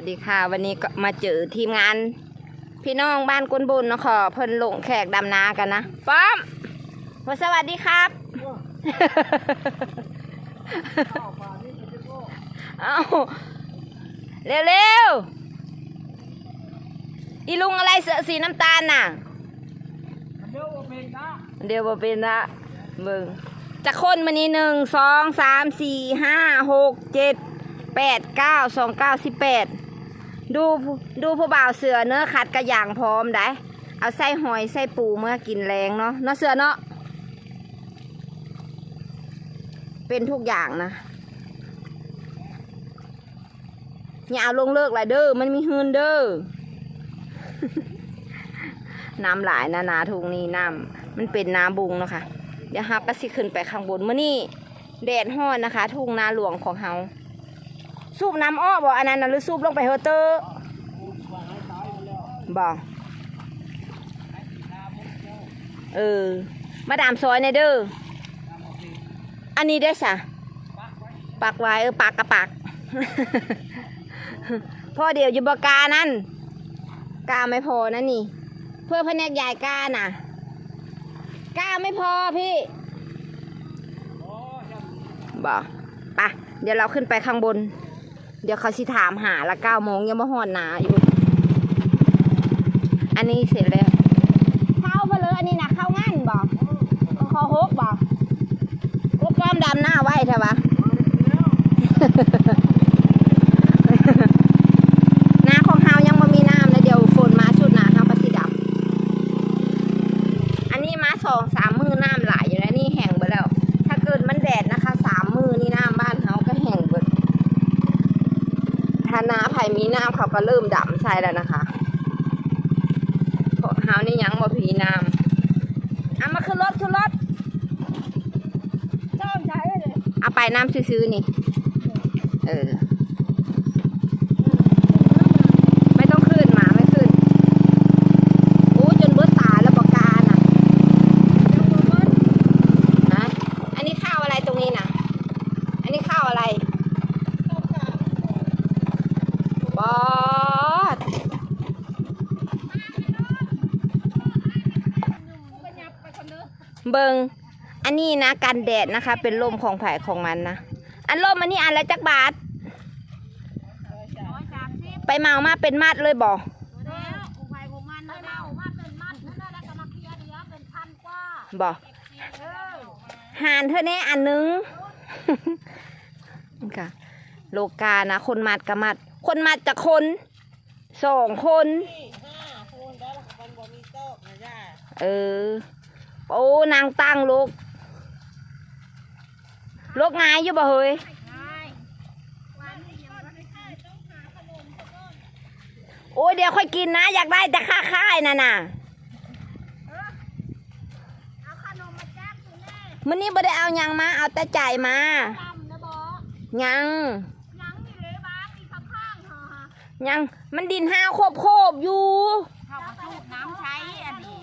สวัสดีค่ะวันนี้ก็มาเจอทีมงาน พี่น้องบ้านกุนบุญเนาะขอเพิ่นลงแขกดำนากันนะป้อมสวัสดีครับเอาเร็วๆอีลุงอะไรเสื้อสีน้ำตาลน่ะ เดี๋ยวบ่เป็นนะมึงจะคนมานี้หนึ่งสองสามสี่ห้าหกเจ็ดแปดเก้าสองเก้าสิบแปด ดูดูผู้บ่าวเสือเนื้อขัดกระย่างพร้อมได้เอาไส้หอยไส้ปูเมื่อกินแรงเนาะเนาะเสือเนาะเป็นทุกอย่างนะอย่าเอาลงเลิกหลยเด้อมันมีฮืนเด้อน้ำหลายนะนาทุงนี้น้ำมันเป็นน้ำบุงเนาะคะเดี๋ยวเฮาก็สิขึ้นไปข้างบนเมื่อนี่แดดฮ้อนนะคะ ทุ่งนาหลวงของเฮา สูบน้ำอ้อบ่อันนั้นนะหรือสูบลงไปเฮอเตอร์บ่เออ มาดามซอยในเด้อ อันนี้ได้สะปักไว้เออปักกระปักพ่อเดี๋ยวอยู่บกานั่น กาไม่พอนะนี่ เพื่อแผนกใหญ่กาน่ะกล้าไม่พอพี่บอกปะเดี๋ยวเราขึ้นไปข้างบน เดี๋ยวเขาสิถามหาละเก้าโมงยังมาหอนหนาอยู่ อันนี้เสร็จแล้วเข้าเพนเลยอันนี้นะเข้างั้นบอกคอฮกบอกกป้อมดำหน้าไว้เถอะวะ นาของเฮายังบ่มีน้ำเลยเดี๋ยวฝนมาชุดหนาเฮาก็สิดับ อันนี้มาสองสามมือน้ำหลายอยู่แล้วนี่แห้งไปแล้ว ถ้าเกิดมันแดดนะคะสามมือนี่น้ำบ้านเฮาก็แห้งเบิดถ้านาไผ่ มีน้ำเขาก็เริ่มดำใช่แล้วนะคะเฮานี่ยังบ่ผีน้ำเอามาขึ้นรถขึ้นรถชอบใช้เลยเอาไปน้ำซื้อๆนี่ เออไม่ต้องขึ้นหมาไม่ขึ้นโอ้จนเบิดตาแล้วปากกาน่ะฮะอันนี้ข้าวอะไรตรงนี้น่ะ อันนี้ข้าวอะไรบอส เบิงอันนี้นะกันแดดนะคะ เป็นลมของไผ่ของมันนะ อันลมอันนี้อันละจักบาทร้อยสามสิบไปเมามาเป็นมัดเลยบอกแล้วอุไปของมันนะเน่ามาเป็นมัดนั่นแหละแล้วก็มาเคลียร์เหลือเป็นพันกว่าบอกเออหานเธอแน่อันหนึงค่ะ โลกานะ คนมัดกับมัด คนมัดจะคนสองคน เออ โอ้นางตั้งลูกลูกงายอยู่บ่เฮ้ยใช่วันนี้ยังไม่ได้โอ้ยเดี๋ยวค่อยกินนะ อยากได้แต่ค่าค่ายน่ะน่ะเอาขนมมาแจกคุณแม่มื้อนี้บ่ได้เอายังมา เอาแต่จ่ายมายังยังมีเลยบ้างมีข้างข้างเหรอฮะยังมันดินห้าโคบโคบอยู่ เขาสูบน้ำใช้อันนี้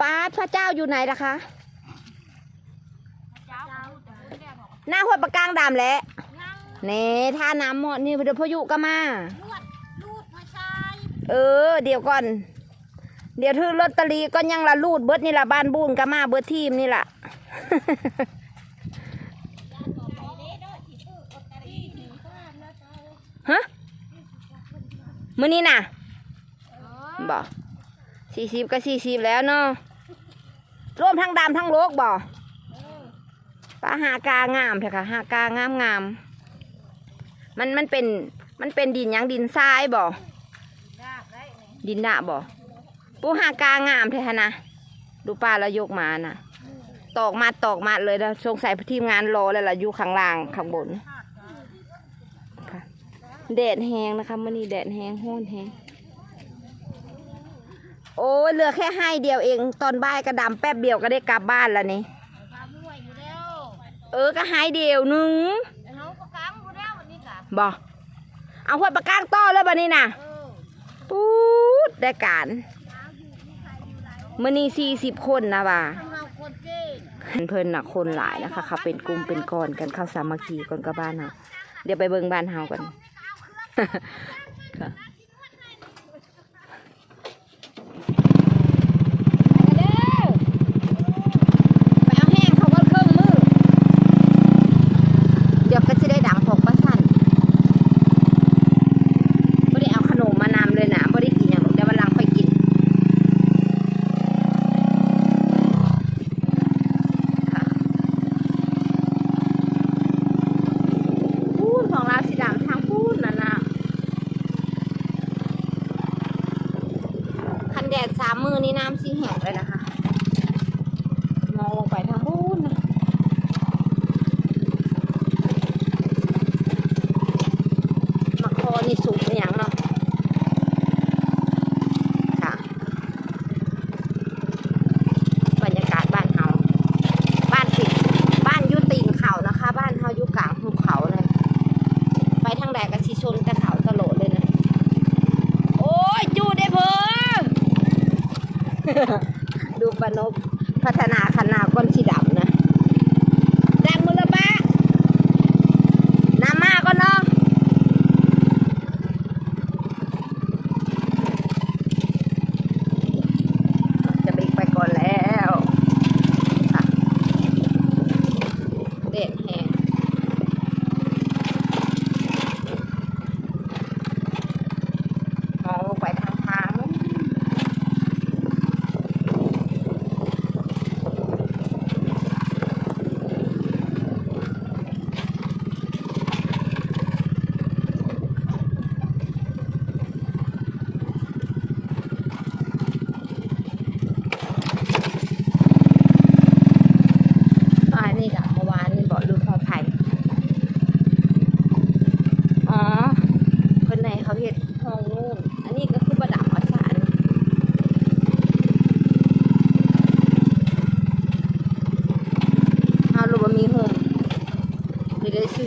ป้าดพระเจ้าอยู่ไหนล่ะคะเจ้าจะพูดแกบอกหน้าหัวปะกลางดำแหละนั่งเน่ท่าน้ำหมดนี่เดี๋ยวพายุก็มาลวดลูดมาใช้เออ เดี๋ยวก่อน เดี๋ยวถือลอตเตอรี่ก็ยังละลูดเบิดนี่ละบ้านบุญก็มาเบิดทีมนี่ละฮะมื้อนี้น่ะบ่ สี่สิบก็สี่สิบแล้วเนาะรวมทั้งดำทั้งโลกบ่ปลาหากางามเถอะค่ะหากางามงามๆมันมันเป็นมันเป็นดินหยังดินทรายบ่ดินดะบ่ปูหากางามเถอะนะดูป้าแล้วยกมาน่ะ ตอกมาตอกมาเลยแล้วสงสัยทีมงานรอแล้วล่ะอยู่ข้างล่างข้างบนค่ะแดดแห้งนะคะมื่อนี้แดดแห้งห้อนแห้ง โอ้เหลือแค่ให้เดียวเอง ตอนบ่ายกระดำแป๊บเดียวก็ได้กลับบ้านแล้วนี่เออก็ให้เดียวนึงบอกเอาหัวประกางต้อแล้วบันนี้น่ะเออปูดได้การมันนี่สี่สิบคนนะบ่าเพื่อนหนักคนหลายนะคะเขาเป็นกลุ่มเป็นก้อนกันเข้าสามัคคีกันกับบ้านเฮาเดี๋ยวไปเบิ่งบ้านเฮากัน ค่ะ นน้ำสีแหง ดูปนบพัฒนาขนาดก้นสีดำนะ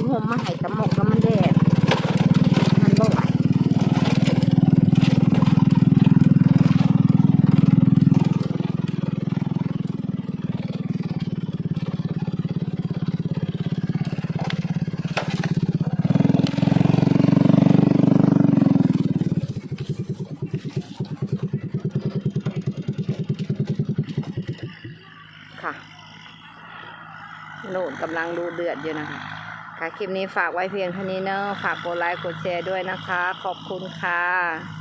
หมมาให้กับหมกกับมันแดดมันบ่ไหวค่ะโน่นกำลังดูเดือดอยู่นะคะ ค่ะคลิปนี้ฝากไว้เพียงเท่านี้เนอะฝากกดไลค์กดแชร์ด้วยนะคะ ขอบคุณค่ะ